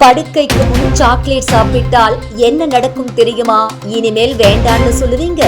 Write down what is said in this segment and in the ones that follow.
படுக்கைக்கு முன் சாக்லேட் சாப்பிட்டால் என்ன நடக்கும் தெரியுமா? இனிமேல் வேண்டான்னு சொல்லுவீங்க.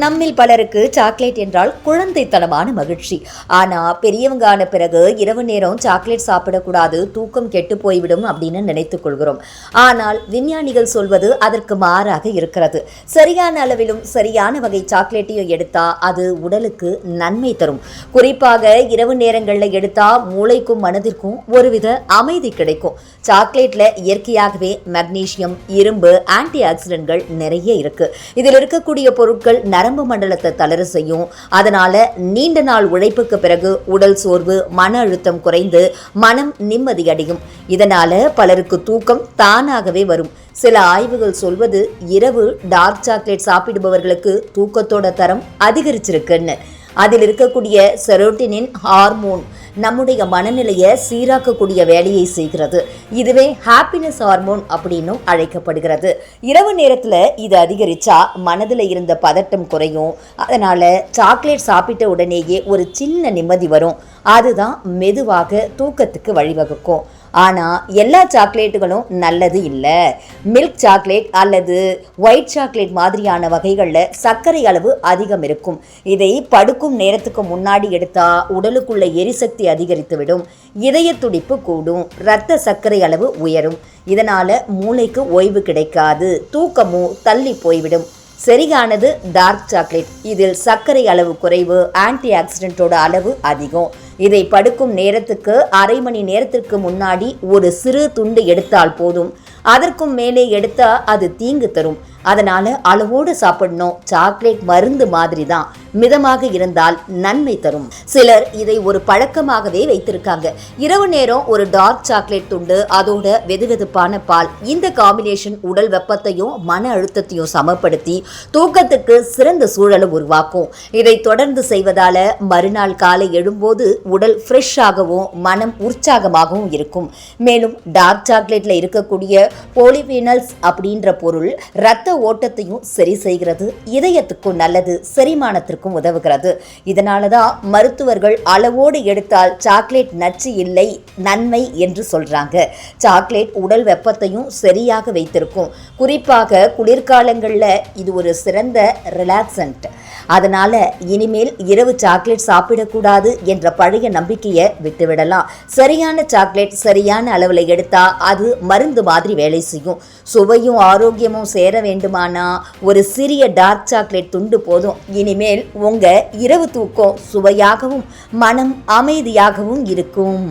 நம்மில் பலருக்கு சாக்லேட் என்றால் குழந்தைத்தனமான மகிழ்ச்சி. ஆனா பெரியவங்க ஆன பிறகு இரவு நேரம் சாக்லேட் சாப்பிடக்கூடாது தூக்கம் கெட்டு போய்விடும் அப்படின்னு நினைத்துக் கொள்கிறோம். ஆனால் விஞ்ஞானிகள் சொல்வது அதற்கு மாறாக இருக்கிறது. சரியான அளவிலும் சரியான வகை சாக்லேட்டையும் எடுத்தா அது உடலுக்கு நன்மை தரும். குறிப்பாக இரவு நேரங்களில் எடுத்தா மூளைக்கும் மனதிற்கும் ஒருவித அமைதி கிடைக்கும். சாக்லேட்ல இயற்கையாகவே மக்னீசியம் இரும்பு ஆன்டி ஆக்சிடென்ட்கள் நிறைய இருக்கு. இதில் இருக்கக்கூடிய பொருட்கள் நரம்பு மண்டலத்தை தளர செய்யும். அதனால நீண்ட நாள் உழைப்புக்கு பிறகு உடல் சோர்வு மன அழுத்தம் குறைந்து மனம் நிம்மதியடையும் இதனால பலருக்கு தூக்கம் தானாகவே வரும். சில ஆய்வுகள் சொல்வது இரவு டார்க் சாக்லேட் சாப்பிடுபவர்களுக்கு தூக்கத்தோட தரம் அதிகரிச்சிருக்குன்னு. அதில் இருக்கக்கூடிய செரோட்டினின் ஹார்மோன் நம்முடைய மனநிலையை சீராக்கக்கூடிய வேலையை செய்கிறது. இதுவே ஹாப்பினஸ் ஹார்மோன் அப்படின்னும் அழைக்கப்படுகிறது. இரவு நேரத்தில் இது அதிகரிச்சா மனதில் இருந்த பதட்டம் குறையும். அதனால் சாக்லேட் சாப்பிட்ட உடனேயே ஒரு சின்ன நிம்மதி வரும். அதுதான் மெதுவாக தூக்கத்துக்கு வழிவகுக்கும். ஆனால் எல்லா சாக்லேட்டுகளும் நல்லது இல்லை. மில்க் சாக்லேட் அல்லது ஒயிட் சாக்லேட் மாதிரியான வகைகளில் சர்க்கரை அளவு அதிகம் இருக்கும். இதை படுக்கும் நேரத்துக்கு முன்னாடி எடுத்தால் உடலுக்குள்ள எரிசக்தி அதிகரித்துவிடும் இதய துடிப்பு கூடும். இரத்த சர்க்கரை அளவு உயரும். இதனால் மூளைக்கு ஓய்வு கிடைக்காது. தூக்கமும் தள்ளி போய்விடும். சரியானது டார்க் சாக்லேட் இதில் சர்க்கரை அளவு குறைவு ஆன்டி ஆக்சிடென்ட்டோட அளவு அதிகம். இதை படுக்கும் நேரத்துக்கு அரை மணி நேரத்திற்கு முன்னாடி ஒரு சிறு துண்டு எடுத்தால் போதும். அதற்கும் மேலே எடுத்தால் அது தீங்கு தரும். அதனால அளவோடு சாப்பிடணும். சாக்லேட் மருந்து மாதிரி தான் மிதமாக இருந்தால் நன்மை தரும். சிலர் இதை ஒரு பழக்கமாகவே வைத்திருக்காங்க. இரவு நேரம் ஒரு டார்க் சாக்லேட் துண்டு அதோட வெதுவெதுப்பான பால் இந்த காம்பினேஷன் உடல் வெப்பத்தையும் மன அழுத்தத்தையும் சமப்படுத்தி தூக்கத்துக்கு சிறந்த சூழலை உருவாக்கும். இதை தொடர்ந்து செய்வதால மறுநாள் காலை எழும்போது உடல் ஃப்ரெஷ்ஷாகவும் மனம் உற்சாகமாகவும் இருக்கும். மேலும் டார்க் சாக்லேட்ல இருக்கக்கூடிய போலிபீனல்ஸ் அப்படின்ற பொருள் ரத்த ஓட்டத்தையும் சரி செய்கிறது இதயத்துக்கும் நல்லது செரிமானத்திற்கும் உதவுகிறது. இதனால தான் மருத்துவர்கள் அளவோடு எடுத்தால் சாக்லேட் நச்சு இல்லை நன்மை என்று சொல்கிறாங்க சாக்லேட் உடல் வெப்பத்தையும் சரியாக வைத்திருக்கும். குறிப்பாக குளிர்காலங்களில் இது ஒரு சிறந்த ரிலாக்ஸன்ட் அதனால இனிமேல் இரவு சாக்லேட் சாப்பிடக்கூடாது என்ற பழைய நம்பிக்கையை விட்டுவிடலாம். சரியான சாக்லேட் சரியான அளவில் எடுத்தா அது மருந்து மாதிரி வேலை செய்யும். சுவையும் ஆரோக்கியமும் சேர வேண்டுமானா ஒரு சிறிய டார்க் சாக்லேட் துண்டு போதும். இனிமேல் உங்க இரவு தூக்கம் சுவையாகவும் மனம் அமைதியாகவும் இருக்கும்.